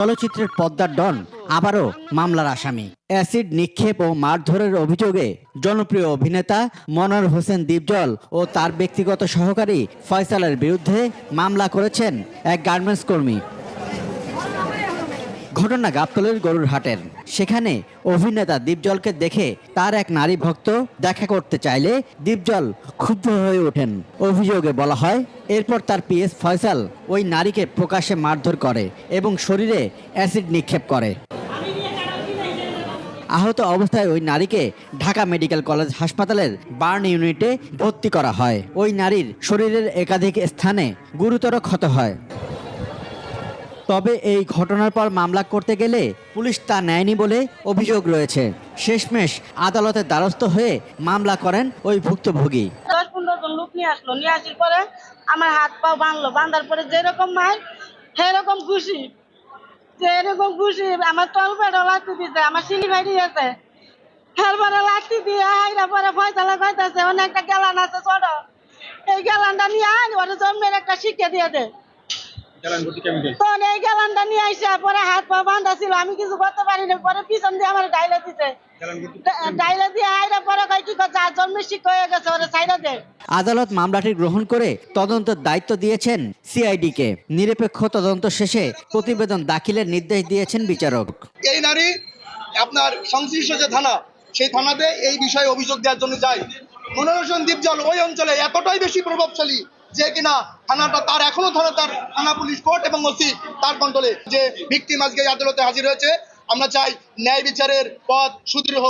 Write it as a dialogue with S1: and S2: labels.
S1: চলচ্চিত্রের পদ্মার ডন আবারও মামলার আসামি। অ্যাসিড নিক্ষেপ ও মারধরের অভিযোগে জনপ্রিয় অভিনেতা মনোয়ার হোসেন দীপজল ও তার ব্যক্তিগত সহকারী ফয়সালের বিরুদ্ধে মামলা করেছেন এক গার্মেন্টস কর্মী। ঘটনা গাবতলের গরুর হাটের। সেখানে অভিনেতা দীপজলকে দেখে তার এক নারী ভক্ত দেখা করতে চাইলে দীপজল ক্ষুব্ধ হয়ে ওঠেন। অভিযোগে বলা হয়, এরপর তার পিএস ফয়সাল ওই নারীকে প্রকাশ্যে মারধর করে এবং শরীরে অ্যাসিড নিক্ষেপ করে। আহত অবস্থায় ওই নারীকে ঢাকা মেডিকেল কলেজ হাসপাতালের বার্ন ইউনিটে ভর্তি করা হয়। ওই নারীর শরীরের একাধিক স্থানে গুরুতর ক্ষত হয়। তবে এই ঘটনার পর মামলা করতে গেলে পুলিশ তা নেয়নি বলে অভিযোগ রয়েছে। শেষমেশ আদালতের দ্বারস্থ হয়ে মামলা করেন ওই ভুক্তভোগী।
S2: দশ পনেরো জন লোক নিয়ে আসলো। নিয়ে আসার পরে আমার হাত পা বাঁধলো। বাঁধার পরে যেরকম মার সেরকম খুশি। যে এরকম খুশি। আমার তল পেটও লাগতে দিতে আমার সিলি ভাইরি আছে তারপরে লাগতে দিয়ে আইরা পরে ফয়সালা কইতাছে অনেক একটা গেলান আছে ছোট এই গেলানটা নিয়ে আয়, ওর জন্মের একটা শিক্ষা দিয়ে দে। তখন এই গেলানটা নিয়ে আইসা পরে হাত পা বাঁধা ছিল আমি কিছু করতে পারি না পরে পিছন দিয়ে আমার ডাইলে দিতে ডাইলে দিয়ে আইরা পরে কয় কি করছে? আর জন্মের হয়ে গেছে ওরা সাইডা দে।
S1: আদালত মামলাটি গ্রহণ করে তদন্তের দায়িত্ব দিয়েছেন সিআইডিকে। নিরপেক্ষ তদন্ত শেষে প্রতিবেদন দাখিলের নির্দেশ দিয়েছেন বিচারক।
S3: এই নারী আপনার সংশ্লিষ্ট যে থানা সেই থানাতে এই বিষয়ে অভিযোগ দেওয়ার জন্য যায়। মনোরঞ্জন দ্বীপজল ওই অঞ্চলে এতটাই বেশি প্রভাবশালী যে কিনা থানাটা তার এখনও ধরো তার থানা পুলিশ কোর্ট এবং ওসি তার কন্ট্রোলে। যে ভিক্টিম আজকে আদালতে হাজির হয়েছে, আমরা চাই ন্যায় বিচারের পথ সুদৃঢ় হোক।